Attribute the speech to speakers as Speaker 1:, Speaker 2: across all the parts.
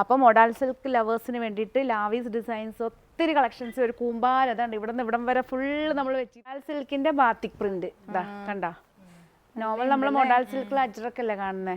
Speaker 1: അപ്പോൾ modal silk ലവേഴ്സിന് വേണ്ടിയിട്ട് Lavees designs ഒത്തിരി കളക്ഷൻസ് ഒരു കൂമ്പാരം അതാണ് ഇവിടെ നിന്ന് ഇവിടം വരെ ഫുള്ള് നമ്മൾ വെച്ച്. മൊഡാൽ സിൽക്കിന്റെ ബാത്തിക് പ്രിന്റ് ഇതാ കണ്ട? നോർമൽ നമ്മൾ മൊഡാൽ സിൽക്കിൽ അജ്രക്കല്ലേ കാണുന്നേ?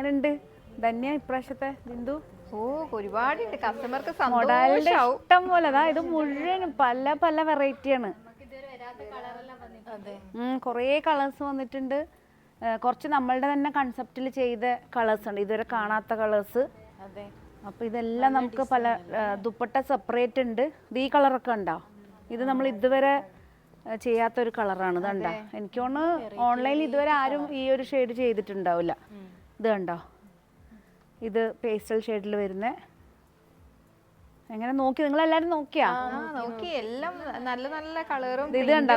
Speaker 1: എങ്ങനെയുണ്ട്? ധന്യ ഇപ്രാവശ്യത്തെ ബിന്ദു?
Speaker 2: ഓ ഒരുപാടുണ്ട്. കസ്റ്റമർക്ക്
Speaker 1: മൊഡാലിന്റെ ഇഷ്ടം പോലെ. അതാ ഇത് മുഴുവൻ പല പല വെറൈറ്റിയാണ് കുറേ കളേഴ്സ് വന്നിട്ടുണ്ട്. കുറച്ച് നമ്മളുടെ തന്നെ കൺസെപ്റ്റിൽ ചെയ്ത കളേഴ്സ് ഉണ്ട്. ഇതുവരെ കാണാത്ത കളേഴ്സ് അപ്പൊ ഇതെല്ലാം നമുക്ക് പല ദുപ്പട്ട സെപ്പറേറ്റ് ഉണ്ട്. ഇത് ഈ കളറൊക്കെ ഉണ്ടോ? ഇത് നമ്മൾ ഇതുവരെ ചെയ്യാത്ത ഒരു കളറാണ് ഇത് കണ്ടോ എനിക്ക് തോന്നുന്നു ഓൺലൈനിൽ ഇതുവരെ ആരും ഈ ഒരു ഷെയ്ഡ് ചെയ്തിട്ടുണ്ടാവില്ല. ഇത് കണ്ടോ? ഇത് പേസ്റ്റൽ ഷെയ്ഡിൽ വരുന്ന എങ്ങനെ നോക്കി? നിങ്ങൾ എല്ലാരും നോക്കിയാ
Speaker 2: നോക്കി. എല്ലാം നല്ല നല്ല കളറും
Speaker 1: ഇത് കണ്ടോ?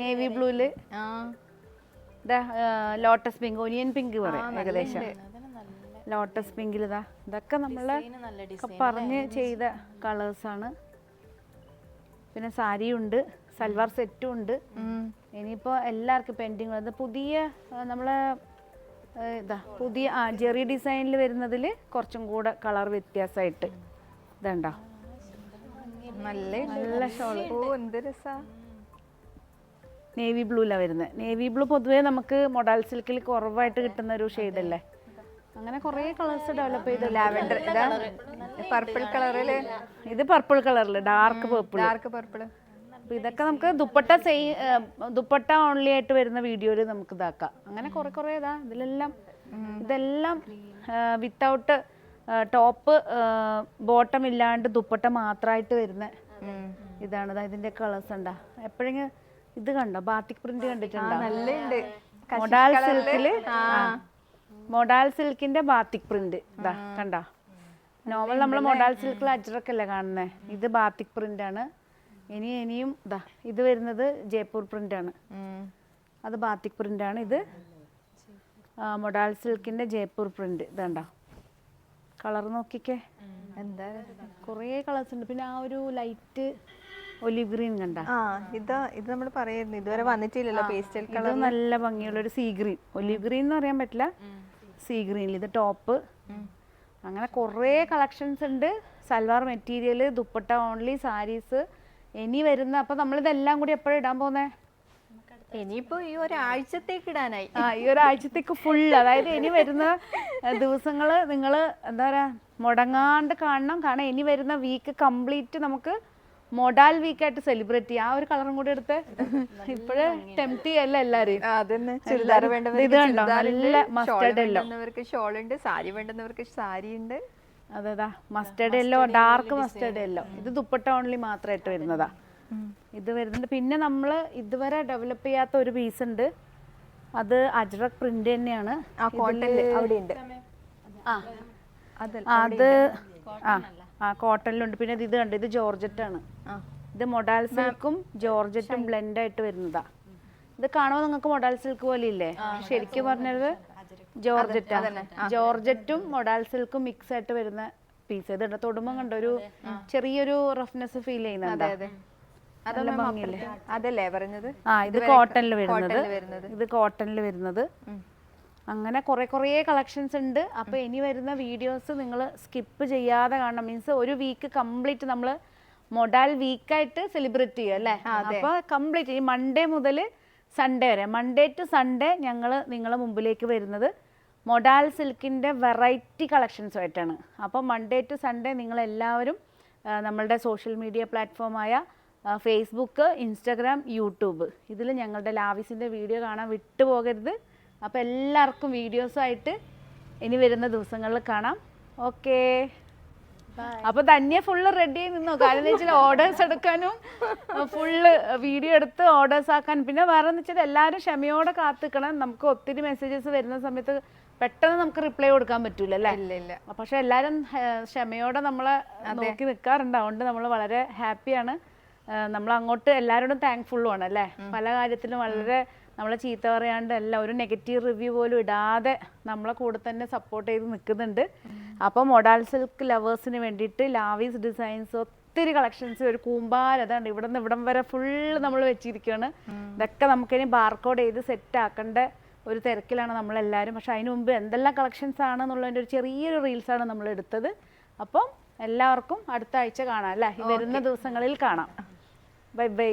Speaker 1: നേവി
Speaker 2: ബ്ലൂൽ
Speaker 1: ലോട്ടസ് പിങ്ക് ഒനിയൻ പിങ്ക് പറയാം ഏകദേശം. ലോട്ടസ് പിങ്കിൽ ഇതാ. ഇതൊക്കെ നമ്മൾ പറഞ്ഞ് ചെയ്ത കളേഴ്സാണ് പിന്നെ സാരിയും ഉണ്ട് സൽവാർ സെറ്റും ഉണ്ട്.
Speaker 2: ഇനിയിപ്പോ
Speaker 1: ഇനിയിപ്പോൾ എല്ലാവർക്കും പെൻഡിങ് പുതിയ നമ്മളെ ഇതാ പുതിയ ആ ജെറി ഡിസൈനിൽ വരുന്നതിൽ കുറച്ചും കൂടെ കളർ വ്യത്യാസമായിട്ട് ഇതുണ്ടോ.
Speaker 2: നല്ല
Speaker 1: നല്ല ഷോൾ.
Speaker 2: ഓ എന്ത് രസാ.
Speaker 1: നേവി ബ്ലൂലാണ് വരുന്നത് നേവി ബ്ലൂ പൊതുവേ നമുക്ക് മൊഡാൽ സിൽക്കിൽ കുറവായിട്ട് കിട്ടുന്ന ഒരു ഷെയ്ഡ് അല്ലേ? അങ്ങനെ കുറേ കളേഴ്സ് ഡെവലപ്പ് ചെയ്ത്.
Speaker 2: ലാവൻഡർ. ഇതാ പർപ്പിൾ കളറിൽ
Speaker 1: ഇത് പർപ്പിൾ കളറിൽ ഡാർക്ക് പർപ്പിൾ
Speaker 2: ഡാർക്ക് പർപ്പിൾ
Speaker 1: അപ്പോൾ ഇതൊക്കെ നമുക്ക് ദുപ്പട്ട സെയി ദുപ്പട്ട ഓൺലി ആയിട്ട് വരുന്ന വീഡിയോയിൽ നമുക്ക് ഇതാക്കാം. അങ്ങനെ കുറേ കുറേ ഇതാ ഇതിലെല്ലാം ഇതെല്ലാം വിത്തൗട്ട് ടോപ്പ് ബോട്ടം ഇല്ലാണ്ട് ദുപ്പട്ട മാത്രമായിട്ട് വരുന്ന ഇതാണ്. ഇതിന്റെ കളേഴ്സ് ഉണ്ടാ എപ്പോഴെങ്കിലും ഇത് കണ്ടോ? ബാത്തിക് പ്രിന്റ് കണ്ടിട്ടുണ്ടോ? മൊഡാൽ സിൽക്കിൽ മൊഡാൽ സിൽക്കിന്റെ ബാത്തിക് പ്രിന്റ് ഇതാ കണ്ടോ? നോർമൽ നമ്മൾ മൊഡാൽ സിൽക്കിൽ അജ്രക്കല്ലേ കാണുന്നത് ഇത് ബാത്തിക് പ്രിന്റ് ആണ്. ഇനി ഇനിയും ഇതാ ഇത് വരുന്നത് ജയ്പൂർ പ്രിന്റ് ആണ്. അത് ബാത്തിക് പ്രിന്റ് ആണ്. ഇത് മൊഡാൾ മൊഡാൽ സിൽക്കിന്റെ ജയ്പൂർ പ്രിന്റ് ഇതാണ്ടോ. കളർ നോക്കിക്കേ.
Speaker 2: എന്താ?
Speaker 1: കുറേ കളേഴ്സ് ഉണ്ട്. പിന്നെ ആ ഒരു ലൈറ്റ് ഒലിവ് ഗ്രീൻ കണ്ട?
Speaker 2: ഇത് ഇതാ ഇത് നമ്മൾ പറയായിരുന്നു ഇതുവരെ വന്നിട്ടില്ലല്ലോ പേസ്റ്റൽ
Speaker 1: കളർ നല്ല ഭംഗിയുള്ള ഒരു സീ ഗ്രീൻ ഒലിവ് ഗ്രീൻ എന്ന് പറയാൻ പറ്റില്ല. സീ ഗ്രീനിൽ ഇത് ടോപ്പ് അങ്ങനെ കുറേ കളക്ഷൻസ് ഉണ്ട്. സൽവാർ മെറ്റീരിയൽ ദുപ്പട്ട ഓൺലി സാരീസ് ഇനി വരുന്ന അപ്പൊ നമ്മളിതെല്ലാം കൂടി എപ്പോഴും ഇടാൻ പോകുന്നേ
Speaker 2: ഇനിയിപ്പോ ഈ ഒരാഴ്ചത്തേക്ക് ഇടാനായി.
Speaker 1: ആ ഈ ഒരാഴ്ചത്തേക്ക് ഫുൾ അതായത് ഇനി വരുന്ന ദിവസങ്ങൾ നിങ്ങൾ എന്താ പറയാ മുടങ്ങാണ്ട് കാണണം. കാരണം ഇനി വരുന്ന വീക്ക് കംപ്ലീറ്റ് നമുക്ക് മൊഡാൽ വീക്കായിട്ട് സെലിബ്രേറ്റ് ചെയ്യാം. ആ ഒരു കളറും കൂടി എടുത്ത് ഇപ്പോഴേ ടെംപ്റ്റ് ചെയ്യല്ല എല്ലാരെയും? ഇത്
Speaker 2: വേണ്ടവർക്ക്
Speaker 1: കണ്ടോ? നല്ല
Speaker 2: മസ്റ്റേഡ്
Speaker 1: mustard
Speaker 2: ഷോൾ ഉണ്ട് സാരി വേണ്ടുന്നവർക്ക് സാരി ഉണ്ട്
Speaker 1: അതെതാ? Mustard yellow dark mustard yellow ഇത് ദുപ്പട്ട ഓൺലി മാത്രമായിട്ട് വരുന്നതാ. ഇത് വരുന്നുണ്ട്. പിന്നെ നമ്മൾ ഇതുവരെ ഡെവലപ്പ് ചെയ്യാത്ത ഒരു പീസ് ഉണ്ട്. അത് അജ്രക് പ്രിന്റ് തന്നെയാണ്.
Speaker 2: ആ കോട്ടൺ അവിടെ ഉണ്ട്
Speaker 1: ആ. അത് ആ ആ കോട്ടണിലുണ്ട് പിന്നെ ഇത് കണ്ട് ഇത് ജോർജറ്റ് ആണ് ഇത് മൊഡാൽ സിൽക്കും ജോർജറ്റും ബ്ലെൻഡ് ആയിട്ട് വരുന്നതാ. ഇത് കാണുമ്പോൾ നിങ്ങൾക്ക് മൊഡാൽ സിൽക്ക് പോലെ ഇല്ലേ ശരിക്കും പറഞ്ഞത് ജോർജറ്റാ. ജോർജറ്റും മൊഡാൽ സിൽക്കും മിക്സ് ആയിട്ട് വരുന്ന പീസ് ഇത് ഉണ്ട്. തൊടുമ്പം കണ്ടോ? ഒരു ചെറിയൊരു റഫ്നെസ് ഫീൽ ചെയ്യുന്നുണ്ട് നല്ല ഭംഗിയില്ലേ?
Speaker 2: അതല്ലേ പറഞ്ഞത്?
Speaker 1: ആ ഇത് കോട്ടണിൽ വരുന്നത്
Speaker 2: കോട്ടണിൽ വരുന്നത്.
Speaker 1: ഇത് കോട്ടണിൽ വരുന്നത്. അങ്ങനെ കുറേ കുറേ കളക്ഷൻസ് ഉണ്ട്. അപ്പോൾ ഇനി വരുന്ന വീഡിയോസ് നിങ്ങൾ സ്കിപ്പ് ചെയ്യാതെ കാണണം. മീൻസ് ഒരു വീക്ക് കംപ്ലീറ്റ് നമ്മൾ മൊഡാൽ വീക്കായിട്ട് സെലിബ്രേറ്റ് ചെയ്യും അല്ലേ? അപ്പോൾ കംപ്ലീറ്റ് ഈ മൺഡേ മുതൽ സൺഡേ വരെ. മൺഡേ ടു സൺഡേ ഞങ്ങൾ നിങ്ങളെ മുമ്പിലേക്ക് വരുന്നത് മൊഡാൽ സിൽക്കിന്റെ വെറൈറ്റി കളക്ഷൻസുമായിട്ടാണ് അപ്പോൾ മൺഡേ ടു സൺഡേ നിങ്ങളെല്ലാവരും നമ്മളുടെ സോഷ്യൽ മീഡിയ പ്ലാറ്റ്ഫോമായ ഫേസ്ബുക്ക് ഇൻസ്റ്റഗ്രാം യൂട്യൂബ് ഇതിൽ ഞങ്ങളുടെ ലാവിസിന്റെ വീഡിയോ കാണാൻ വിട്ടുപോകരുത്. അപ്പോൾ എല്ലാവർക്കും വീഡിയോസായിട്ട് ഇനി വരുന്ന ദിവസങ്ങളിൽ കാണാം. ഓക്കേ അപ്പൊ തന്നെ ഫുള്ള് റെഡി ആയി നിന്നു? കാരണം എന്ന് വെച്ചാൽ ഓർഡേഴ്സ് എടുക്കാനും ഫുള്ള് വീഡിയോ എടുത്ത് ഓർഡേഴ്സ് ആക്കാൻ പിന്നെ വേറെ എന്ന് വെച്ചാൽ എല്ലാവരും ക്ഷമയോടെ കാത്തിക്കണം. നമുക്ക് ഒത്തിരി മെസ്സേജസ് വരുന്ന സമയത്ത് പെട്ടെന്ന് നമുക്ക് റിപ്ലൈ കൊടുക്കാൻ പറ്റൂല അല്ലേ?
Speaker 2: ഇല്ല ഇല്ല.
Speaker 1: പക്ഷെ എല്ലാരും ക്ഷമയോടെ നമ്മളെ നോക്കി നിൽക്കാറുണ്ട് അതുകൊണ്ട് നമ്മൾ വളരെ ഹാപ്പിയാണ് നമ്മൾ അങ്ങോട്ട് എല്ലാവരോടും താങ്ക്ഫുള്ളും ആണ് അല്ലേ? പല കാര്യത്തിലും വളരെ നമ്മളെ ചീത്ത പറയാണ്ട് അല്ല ഒരു നെഗറ്റീവ് റിവ്യൂ പോലും ഇടാതെ നമ്മളെ കൂടെ തന്നെ സപ്പോർട്ട് ചെയ്ത് നിൽക്കുന്നുണ്ട്. അപ്പോൾ മൊഡാൽ സിൽക്ക് ലവേഴ്സിന് വേണ്ടിയിട്ട് ലാവീസ് ഡിസൈൻസ് ഒത്തിരി കളക്ഷൻസ് ഒരു കൂമ്പാരം അതാണ് ഇവിടെ നിന്ന് ഇവിടം വരെ ഫുള്ള് നമ്മൾ വെച്ചിരിക്കുകയാണ്. ഇതൊക്കെ നമുക്കിനി ബാർകോഡ് ചെയ്ത് സെറ്റ് ആക്കേണ്ട ഒരു തിരക്കിലാണ് നമ്മളെല്ലാവരും. പക്ഷെ അതിന് മുമ്പ് എന്തെല്ലാം കളക്ഷൻസ് ആണെന്നുള്ളതിന്റെ ഒരു ചെറിയൊരു റീൽസാണ് നമ്മൾ എടുത്തത്. അപ്പം എല്ലാവർക്കും അടുത്ത ആഴ്ച കാണാം അല്ലേ? വരുന്ന ദിവസങ്ങളിൽ കാണാം. Bye bye